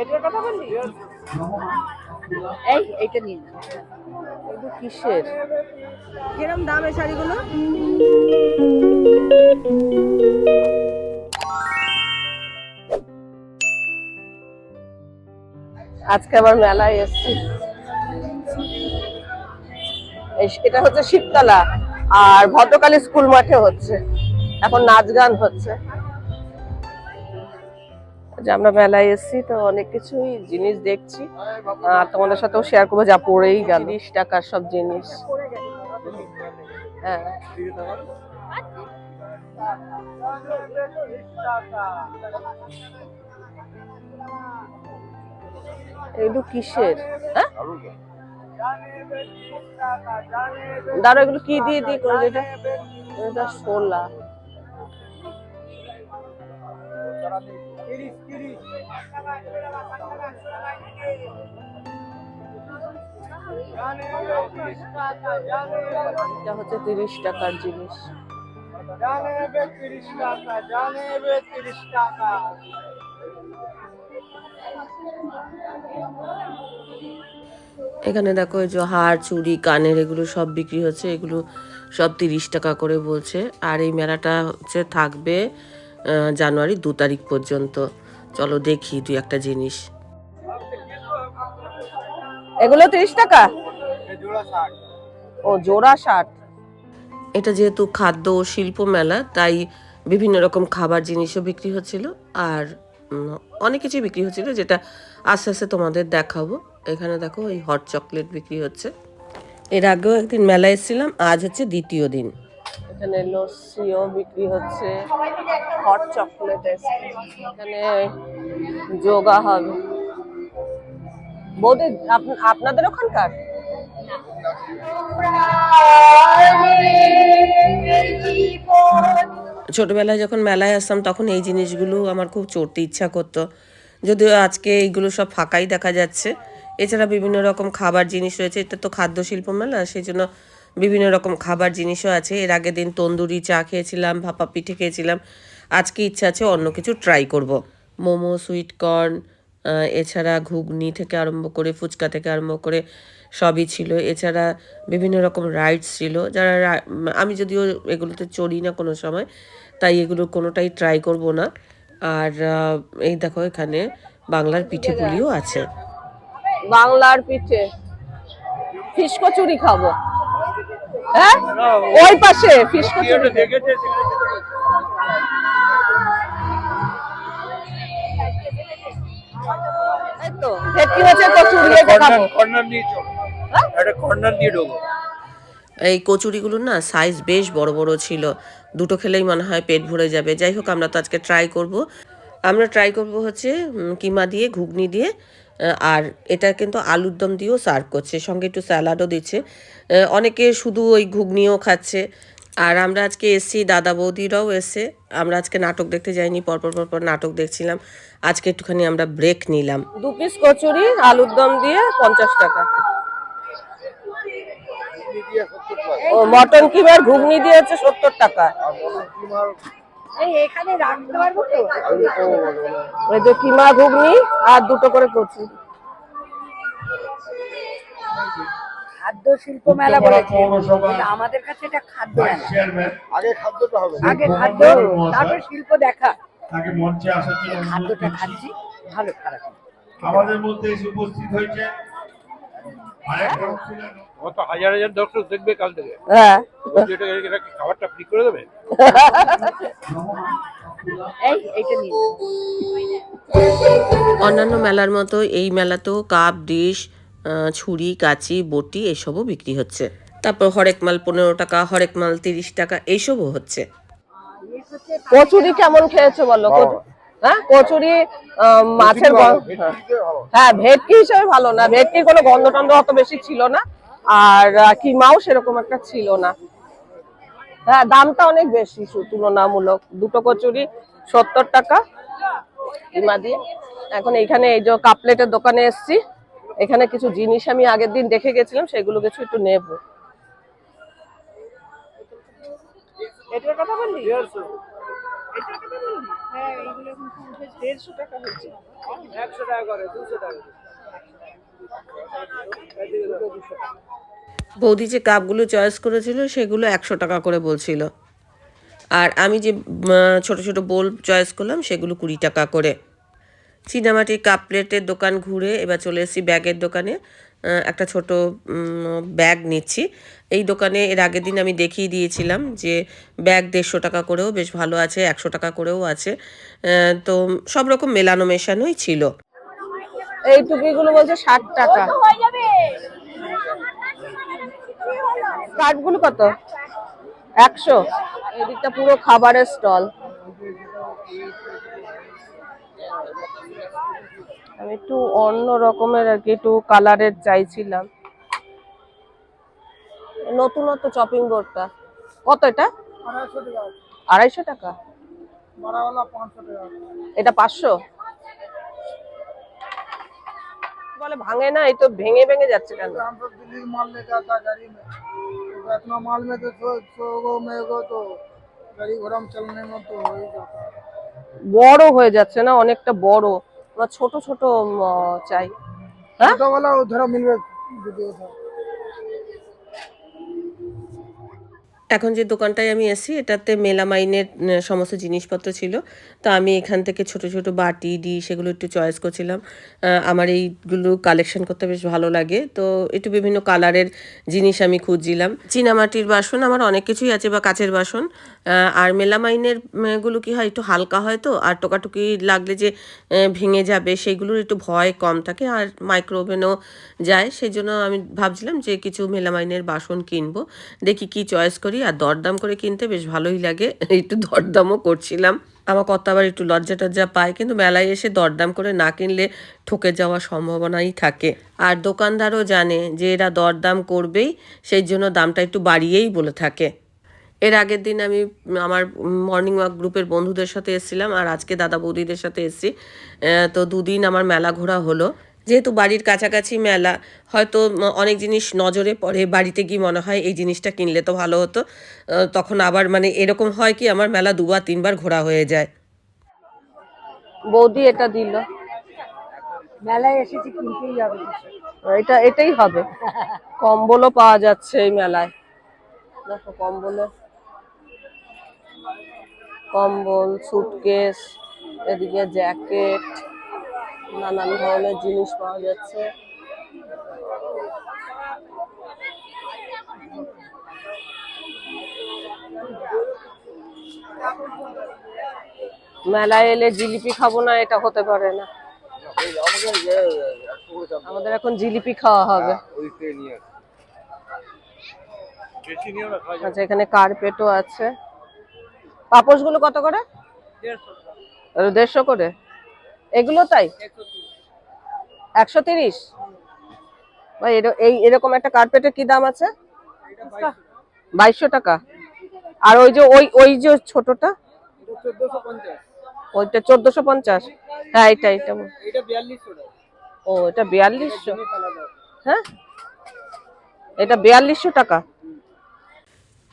এটার কথা বললি? এই এইটা নিয়ে এগুলো কিসের? কিরম দাম এই শাড়িগুলো? আজকে আবার মেলায় এসছি। এটা হচ্ছে শিবতলা আর ভদ্রকালী স্কুল মাঠে হচ্ছে। এখন নাচ গান হচ্ছে। যে আমরা মেলায় এসেছি তো অনেক কিছুই জিনিস দেখছি। আর তোমাদের সাথেও শেয়ার করব যা পড়েই গেল। তিরিশ টাকার সব জিনিস। হ্যাঁ। এগুলো কিসের? হ্যাঁ? দাঁড়া এগুলো কি দিয়ে দিয়ে করে যেটা এটা? শোলা এটা হচ্ছে তিরিশ টাকার জিনিস। জানেবে তিরিশ টাকা জানেবে তিরিশ টাকা। এখানে দেখো এই যে হার চুড়ি কানের এগুলো সব বিক্রি হচ্ছে এগুলো সব তিরিশ টাকা করে বলছে। আর এই মেলাটা হচ্ছে থাকবে জানুয়ারি দু তারিখ পর্যন্ত। চলো দেখি দুই একটা জিনিস। এগুলো তিরিশ টাকা? ও জোড়া ষাট। এটা যেহেতু খাদ্য ও শিল্প মেলা তাই বিভিন্ন রকম খাবার জিনিসও বিক্রি হচ্ছিল আর অনেক কিছুই বিক্রি হচ্ছিল যেটা আস্তে আস্তে তোমাদের দেখাবো। এখানে দেখো এই হট চকলেট বিক্রি হচ্ছে। এর আগেও একদিন মেলায় এসেছিলাম আজ হচ্ছে দ্বিতীয় দিন। এখানে লস্যিও বিক্রি হচ্ছে হট চকলেট এখানে যোগা হবে। বৌদি আপ- আপনাদের ওখানকার? ছোটবেলায় যখন মেলায় আসতাম তখন এই জিনিসগুলো আমার খুব চড়তে ইচ্ছা করতো। যদিও আজকে এইগুলো সব ফাঁকাই দেখা যাচ্ছে। এছাড়া বিভিন্ন রকম খাবার জিনিস রয়েছে এটা তো খাদ্য শিল্প মেলা সেই জন্য বিভিন্ন রকম খাবার জিনিসও আছে। এর আগের দিন তন্দুরি চা খেয়েছিলাম, ভাপা পিঠে খেয়েছিলাম। আজকে ইচ্ছা আছে অন্য কিছু ট্রাই করব। মোমো সুইটকর্ন এছাড়া ঘুগনি থেকে আরম্ভ করে, ফুচকা থেকে আরম্ভ করে সবই ছিল। এছাড়া বিভিন্ন রকম রাইডস ছিল। যারা আমি যদিও এগুলোতে চড়ি না কোনো সময়, তাই এগুলো কোনোটাই ট্রাই করব না। আর এই দেখো এখানে বাংলার পিঠে পুলিও আছে। বাংলার পিঠে। ফিশ কচুরি খাব। হ্যাঁ? ওই পাশে ফিশ কচুরি এই তো ভেটকি মাছের কচুরি খাব। কর্নার নিয়ে চলো। একটা কর্নার দিয়ে ঢোকো। এই কচুরিগুলো না সাইজ বেশ বড় বড় ছিল। দুটো খেলেই মনে হয় পেট ভরে যাবে। যাই হোক আমরা তো আজকে ট্রাই করব। আমরা ট্রাই করব হচ্ছে কিমা দিয়ে ঘুগনি দিয়ে। আর এটা কিন্তু আলুর দম দিয়েও সার্ভ করছে সঙ্গে একটু স্যালাডও দিচ্ছে। অনেকে শুধু ওই ঘুগনিও খাচ্ছে। আর আমরা আজকে এসছি দাদা বৌদিরাও এসে আমরা আজকে নাটক দেখতে যাইনি পরপর পরপর নাটক দেখছিলাম। আজকে একটুখানি আমরা ব্রেক নিলাম। দু পিস কচুরি আলুর দম দিয়ে পঞ্চাশ টাকা। ও মটন কিমার ঘুগনি দিয়ে হচ্ছে সত্তর টাকা। এখানে রাখতে পারব তো? ওই যে কিমা ঘুগনি আর দুটো করে কচু। খাদ্য শিল্প মেলা বলেছে। আমাদের কাছে এটা খাদ্য আগে খাদ্যটা হবে। আগে খাদ্য তারপর শিল্প দেখা। তাকে মঞ্চে আসার জন্য খাদ্যটা খাচ্ছি ভালো খারাপ। আমাদের মধ্যে এসে উপস্থিত হয়েছে। আরেক কত হাজার হাজার দর্শক দেখবে কাল থেকে। হ্যাঁ। খাবারটা ফ্রি করে দেবে। অন্যান্য মেলার মতো এই মেলাতেও কাপ ডিশ ছুরি কাঁচি বটি এসবও বিক্রি হচ্ছে। তারপর হরেক মাল পনেরো টাকা হরেক মাল তিরিশ টাকা এইসবও হচ্ছে। কচুরি কেমন খেয়েছো বলো? হ্যাঁ? কচুরি আহ, মাছের হ্যাঁ ভেটকি হিসেবে ভালো না। ভেটকির কোনো গন্ধ টন্ধ অত বেশি ছিল না। আর কিমাও সেরকম একটা ছিল না। হ্যাঁ দামটা অনেক বেশি তুলনামূলক। দুটো কচুরি সত্তর টাকা। কিমা দিয়ে। এখন এইখানে এই যে কাপলেটের দোকানে এসেছি। এখানে কিছু জিনিস আমি আগের দিন দেখে গেছিলাম সেগুলো কিছু একটু নেব। হ্যাঁ টাকা বৌদি যে কাপগুলো চয়েস করেছিল সেগুলো একশো টাকা করে বলছিল। আর আমি যে ছোট ছোট বোল চয়েস করলাম সেগুলো কুড়ি টাকা করে। চীনামাটির কাপ প্লেটের দোকান ঘুরে এবার চলে এসেছি ব্যাগের দোকানে। একটা ছোট ব্যাগ নিচ্ছি। এই দোকানে এর আগের দিন আমি দেখিয়ে দিয়েছিলাম যে ব্যাগ দেড়শো টাকা করেও বেশ ভালো আছে একশো টাকা করেও আছে। তো সব রকম মেলানো মেশানোই ছিল। এই টুপিগুলো বলছে ষাট টাকা। কাঠগুলো কত? একশো। এদিকটা পুরো খাবারের স্টল। আমি একটু অন্য রকমের আর কি, একটু কালারের চাইছিলাম। নতুনত্ব চপিং বোর্ডটা। কত এটা? আড়াইশো টাকা। এটা পাঁচশো? বলে ভাঙে না, এই তো ভেঙে ভেঙে যাচ্ছে কেন? हम सब दिल्ली से माल लेके आता है गाड़ी में तो इतना माल में तो सौ सौ गो में गो तो गाड़ी घोड़ा में चलने में तो हो ही जाता है বড় হয়ে যাচ্ছে না অনেকটা বড় আমার ছোট ছোট উম, আহ, চাই হ্যাঁ छोटा वाला उधर मिलवे এখন যে দোকানটায় আমি এসেছি এটাতে মেলামাইনের সমস্ত জিনিসপত্র ছিল। তো আমি এখান থেকে ছোট ছোট বাটি ডি সেগুলো একটু চয়েস করছিলাম। আমার এইগুলো কালেকশন করতে বেশ ভালো লাগে। তো একটু বিভিন্ন কালারের জিনিস আমি খুঁজছিলাম। চীনামাটির বাসন আমার অনেক কিছুই আছে বা কাচের বাসন। আর মেলামাইনেরগুলো কি হয়, একটু হালকা হয় তো, আর টোকাটুকি লাগলে যে ভেঙে যাবে সেইগুলোর একটু ভয় কম থাকে। আর মাইক্রোওভেনও যায়। সেই জন্য আমি ভাবছিলাম যে কিছু মেলামাইনের বাসন কিনবো। দেখি কি চয়েস করি। আর দরদাম করে কিনতে বেশ ভালোই লাগে। একটু দরদামও করছিলাম। আমার কত আবার একটু লজ্জা টজ্জা পায়, কিন্তু মেলায় এসে দরদাম করে না কিনলে ঠকে যাওয়ার সম্ভাবনাই থাকে। আর দোকানদারও জানে যে এরা দরদাম করবেই, সেই জন্য দামটা একটু বাড়িয়েই বলে থাকে। এর আগের দিন আমি আমার মর্নিং ওয়াক গ্রুপের বন্ধুদের সাথে এসেছিলাম আর আজকে দাদা বৌদিদের সাথে এসেছি। তো দুদিন আমার মেলা ঘোরা হলো। যেহেতু বাড়ির কাছাকাছি মেলা, হয়তো অনেক জিনিস নজরে পড়ে, বাড়িতে গিয়ে মনে হয় এই জিনিসটা কিনলে তো ভালো হতো। তখন আবার মানে এরকম হয় কি, আমার মেলা দুবার, তিনবার ঘোরা হয়ে যায়। বৌদি এটা দিল। মেলায় এসেছি, কিনতেই হবে এটা, এটাই হবে। কম্বলও পাওয়া যাচ্ছে এই মেলায়। দেখো কম্বলে কম্বল সুটকেস এদিকে জ্যাকেট নানান ধরনের জিনিস পাওয়া যাচ্ছে। মেলায় এলে জিলিপি খাব না এটা হতে পারে না। আমাদের এখন জিলিপি খাওয়া হবে। আচ্ছা এখানে কার্পেটও আছে। পাপোশগুলো কত করে? দেড়শো করে? এগুলো তাই? একশো তিরিশ? ভাই এই, এরকম একটা কার্পেটের কি দাম আছে? বাইশশো টাকা। আর ওই যে, ওই ওই যে ছোটটা? ওইটা চোদ্দশো পঞ্চাশ। হ্যাঁ এটা এটা ও, এটা বিয়াল্লিশশো। হ্যাঁ? এটা বিয়াল্লিশশো টাকা।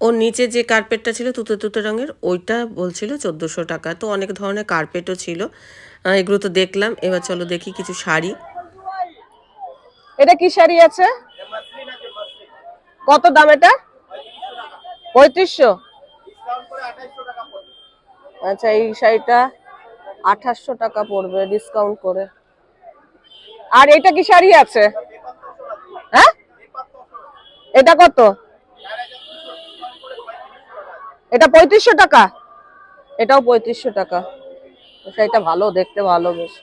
ওর নিচে যে কার্পেটটা ছিল তুতে তুতে রঙের, ওইটা বলছিল চোদ্দোশো টাকা। তো অনেক ধরনের কার্পেটও ছিল। এগুলো তো দেখলাম। এবার চলো দেখি কিছু শাড়ি। এটা কি শাড়ি আছে? কত দাম এটা? পঁয়ত্রিশশো? আচ্ছা এই শাড়িটা আঠাশশো টাকা পড়বে ডিসকাউন্ট করে। আর এটা কি শাড়ি আছে? হ্যাঁ? এটা কত? এটা পঁয়ত্রিশশো টাকা। এটাও পঁয়ত্রিশশো টাকা। এটা সেইটা ভালো, দেখতে ভালো বেশ।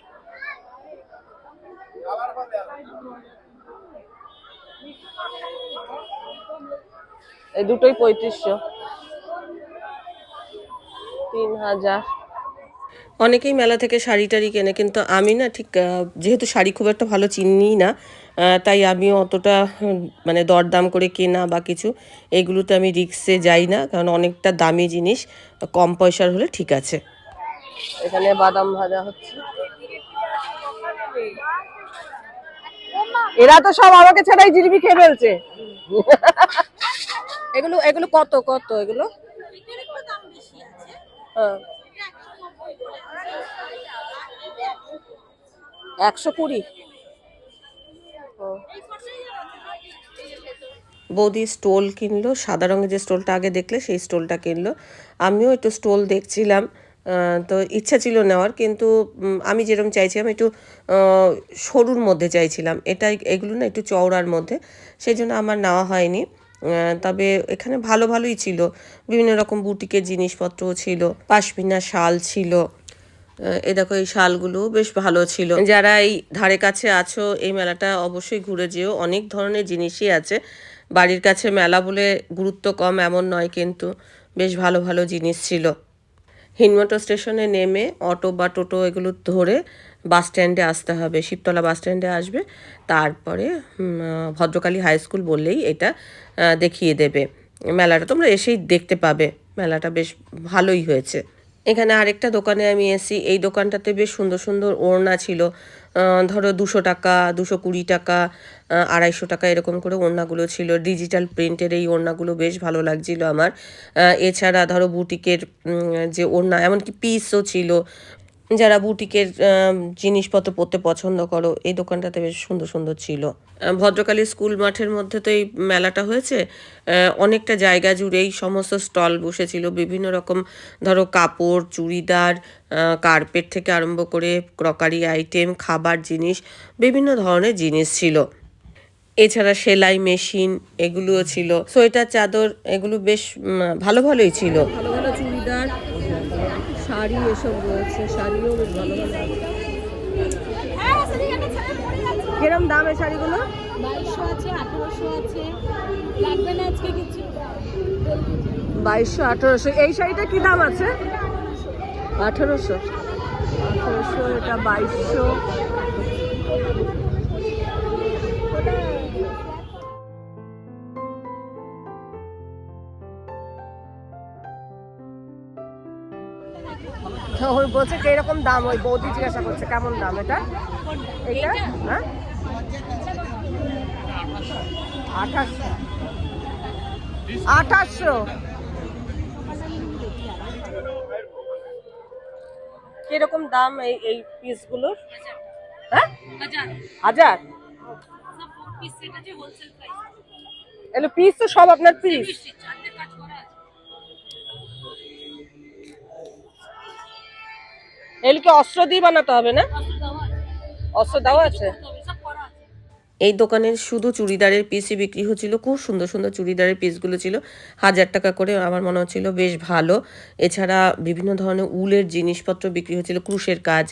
এই দুটোই পঁয়ত্রিশশো। তিন হাজার। অনেকেই মেলা থেকে শাড়ি টাড়ি কেনে কিন্তু আমি না ঠিক যেহেতু শাড়ি খুব একটা ভালো চিনি না তাই আমিও অতটা মানে দরদাম করে কেনা বা কিছু এগুলোতে আমি রিক্সে যাই না কারণ অনেকটা দামি জিনিস কম পয়সার হলে ঠিক আছে। এখানে বাদাম ভাজা হচ্ছে। এরা তো সব আমাকে ছাড়াই জিলিপি খেয়ে ফেলছে। এগুলো এগুলো কত কত এগুলো? হ্যাঁ। একশো কুড়ি। বৌদি স্টোল কিনলো সাদা রঙের যে স্টোলটা আগে দেখলে সেই স্টোলটা কিনলো। আমিও একটু স্টোল দেখছিলাম তো ইচ্ছা ছিল নেওয়ার কিন্তু আমি যেরকম চাইছিলাম একটু সরুর মধ্যে চাইছিলাম। এটা এগুলো না একটু চওড়ার মধ্যে সেই জন্য আমার নেওয়া হয়নি। তবে এখানে ভালো ভালোই ছিল। বিভিন্ন রকম বুটিকের জিনিসপত্রও ছিল পাশমিনা শাল ছিল। এই দেখো, এই শালগুলো বেশ ভালো ছিল। যারা এই ধারে কাছে আছো, এই মেলাটা অবশ্যই ঘুরে যেও। অনেক ধরনের জিনিসই আছে। বাড়ির কাছে মেলা বলে গুরুত্ব কম, এমন নয় কিন্তু বেশ ভালো ভালো জিনিস ছিল। হিনমটো স্টেশনে নেমে অটো বা টোটো এগুলো ধরে বাস স্ট্যান্ডে আসতে হবে। শিবতলা বাস স্ট্যান্ডে আসবে। তারপরে ভদ্রকালী হাই স্কুল বললেই এটা দেখিয়ে দেবে। মেলাটা তোমরা এসেই দেখতে পাবে। মেলাটা বেশ ভালোই হয়েছে। এখানে আরেকটা দোকানে আমি এসি এই দোকানটাতে বেশ সুন্দর সুন্দর ওড়না ছিল। ধরো দুশো টাকা, দুশো কুড়ি টাকা আড়াইশো টাকা এরকম করে ওড়নাগুলো ছিল। ডিজিটাল প্রিন্টের এই ওড়নাগুলো বেশ ভালো লাগছিল আমার। এছাড়া ধরো বুটিকের যে ওড়না, এমনকি পিসও ছিল। যারা বুটিকের জিনিসপত্র পরতে পছন্দ করো, এই দোকানটাতে বেশ সুন্দর সুন্দর ছিল। ভদ্রকালী স্কুল মাঠের মধ্যে তো এই মেলাটা হয়েছে। অনেকটা জায়গা জুড়েই সমস্ত স্টল বসেছিল। বিভিন্ন রকম ধরো কাপড়, চুড়িদার কার্পেট থেকে আরম্ভ করে ক্রকারি আইটেম, খাবার জিনিস, বিভিন্ন ধরনের জিনিস ছিল। এছাড়া সেলাই মেশিন এগুলোও ছিল। সোয়েটার, চাদর এগুলো বেশ ভালো ভালোই ছিল। শাড়ি এসব রয়েছে শাড়িও বেশ ভালো ভালো কিরম দাম এই শাড়িগুলো? বাইশশো আছে আঠারোশো আছে। লাগবে না আজকে কিছু। বাইশশো আঠারোশো। এই শাড়িটা কি দাম আছে? আঠারোশো। আঠারোশো এটা বাইশশো। তো ওই বলছে কীরকম দাম ওই বৌদি জিজ্ঞাসা করছে কেমন দাম এটা? এইটা? হ্যাঁ? আঠাশশো। আঠাশশো? কীরকম দাম এই এই পিসগুলোর? হ্যাঁ? হাজার। এগুলো পিস তো সব আপনার পিস অস্ত্র দিয়ে বানাতে হবে না? অস্ত্র দেওয়া আছে। এই দোকানের শুধু চুড়িদারের পিসই বিক্রি হচ্ছিল খুব সুন্দর সুন্দর চুড়িদারের পিসগুলো ছিল। হাজার টাকা করে আমার মনে হচ্ছিল বেশ ভালো। এছাড়া বিভিন্ন ধরনের উলের জিনিসপত্র বিক্রি হচ্ছিল ক্রুশের কাজ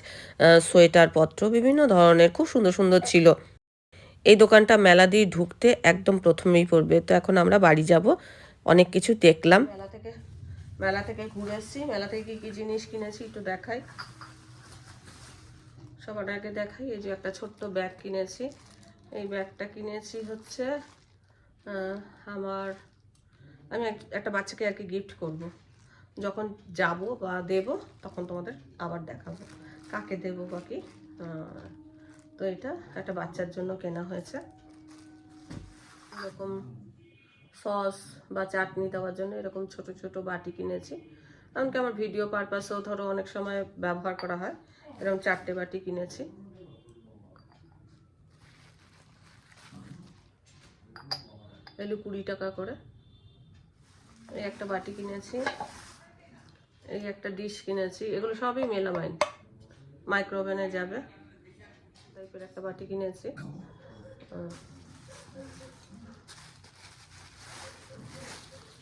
সোয়েটার পত্র বিভিন্ন ধরনের খুব সুন্দর সুন্দর ছিল। এই দোকানটা মেলা দিয়ে ঢুকতে একদম প্রথমেই পড়বে। তো এখন আমরা বাড়ি যাব। অনেক কিছু দেখলাম। মেলা থেকে মেলা থেকে ঘুরে এসেছি মেলা থেকে কি কি জিনিস কিনেছি একটু দেখাই। সবার আগে দেখাই, এই যে একটা ছোট্ট ব্যাগ কিনেছি। এই ব্যাগটা কিনেছি হচ্ছে আমার, আমি এক- একটা বাচ্চাকে আর কি গিফট করব। যখন যাব বা দেব, তখন তোমাদের আবার দেখাবো। কাকে দেব বা কি? তো এটা একটা বাচ্চার জন্য কেনা হয়েছে। এরকম সস বা চাটনি দেওয়ার জন্য এরকম ছোট ছোট বাটি কিনেছি। এমনকি আমার ভিডিও পারপাসেও ধরো অনেক সময় ব্যবহার করা হয়। এরকম চারটে বাটি কিনেছি। এগুলো কুড়ি টাকা করে। এই একটা বাটি কিনেছি, এই একটা ডিশ কিনেছি, এগুলো সবই মেলামাইন। মাইক্রো ওভেনে যাবে। টাইপের একটা বাটি কিনেছি।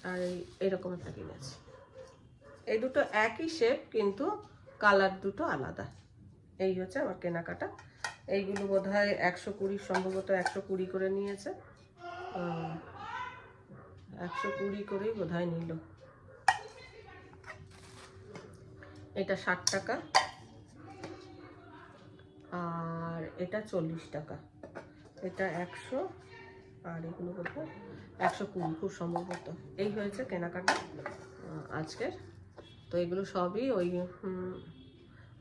আর এই, এরকম একটা কিনেছি। এই দুটো একই শেপ কিন্তু কালার দুটো আলাদা। এই হচ্ছে আমার কেনাকাটা। এইগুলো বোধ হয় একশো কুড়ি, সম্ভবত একশো কুড়ি করে নিয়েছে। একশো কুড়ি করেই বোধ হয় নিল। এটা ষাট টাকা। আর এটা চল্লিশ টাকা। এটা একশো, আর এগুলো বোধ হয় একশো কুড়ি, খুব সম্ভবত। এই হয়েছে কেনাকাটা আজকের। তো এগুলো সবই ওই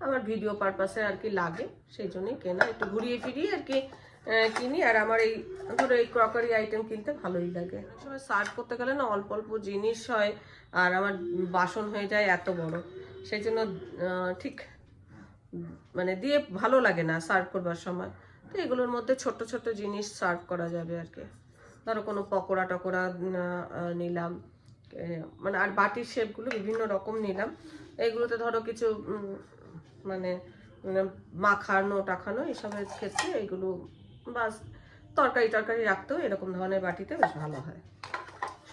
আমার ভিডিও পারপাসে আর কি লাগে, সেই জন্যই কেনা, একটু ঘুরিয়ে ফিরিয়ে আর কি কিনি। আর আমার এই, ধরো এই ক্রকারি আইটেম কিনতে ভালোই লাগে। সময় সার্ভ করতে গেলে না অল্প অল্প জিনিস হয়, আর আমার বাসন হয়ে যায় এত বড়। সেই জন্য ঠিক মানে দিয়ে ভালো লাগে না সার্ভ করবার সময়। তো এগুলোর মধ্যে ছোট্ট ছোট্ট জিনিস সার্ভ করা যাবে আর কি ধরো কোনো পকোড়া টকোড়া নিলাম মানে আর বাটির শেপগুলো বিভিন্ন রকম নিলাম। এইগুলোতে ধরো কিছু মানে উম, মাখানো টাখানো এসবের ক্ষেত্রে এইগুলো বাস তরকারি টরকারি রাখতেও এরকম ধরনের বাটিতে বেশ ভালো হয়।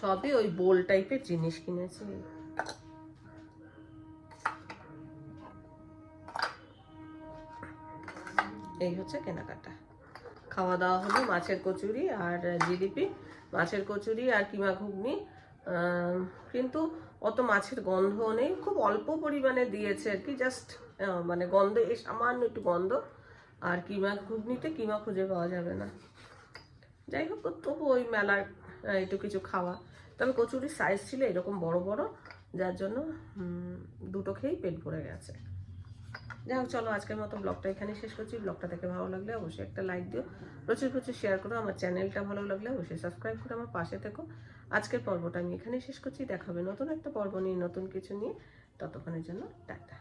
সবই ওই বোল টাইপের জিনিস কিনেছি। এই হচ্ছে কেনাকাটা। খাওয়া দাওয়া হলো মাছের কচুরি আর জিলিপি মাছের কচুরি আর কিমা ঘুগনি। কিন্তু অত মাছের গন্ধ নেই। খুব অল্প পরিমাণে দিয়েছে আর কি জাস্ট মানে গন্ধ এই সামান্য একটু গন্ধ। আর কিমা ঘুগনিতে কিমা খুঁজে পাওয়া যাবে না। যাই হোক তবু ওই মেলার একটু কিছু খাওয়া। তবে কচুরির সাইজ ছিল এরকম বড় বড়, যার জন্য দুটো খেয়েই পেট ভরে গেছে। যাই হোক, চলো আজকের মতো ব্লগটা এখানে শেষ করছি। ব্লগটা দেখে ভালো লাগলে অবশ্যই একটা লাইক দিও। প্রচুর প্রচুর শেয়ার করো। আমার চ্যানেলটা ভালো লাগলে অবশ্যই সাবস্ক্রাইব করে আমার পাশে থেকো। আজকের পর্বটা আমি এখানেই শেষ করছি। দেখাবে নতুন একটা পর্ব নিয়ে, নতুন কিছু নিয়ে। ততক্ষণের জন্য, টাটা।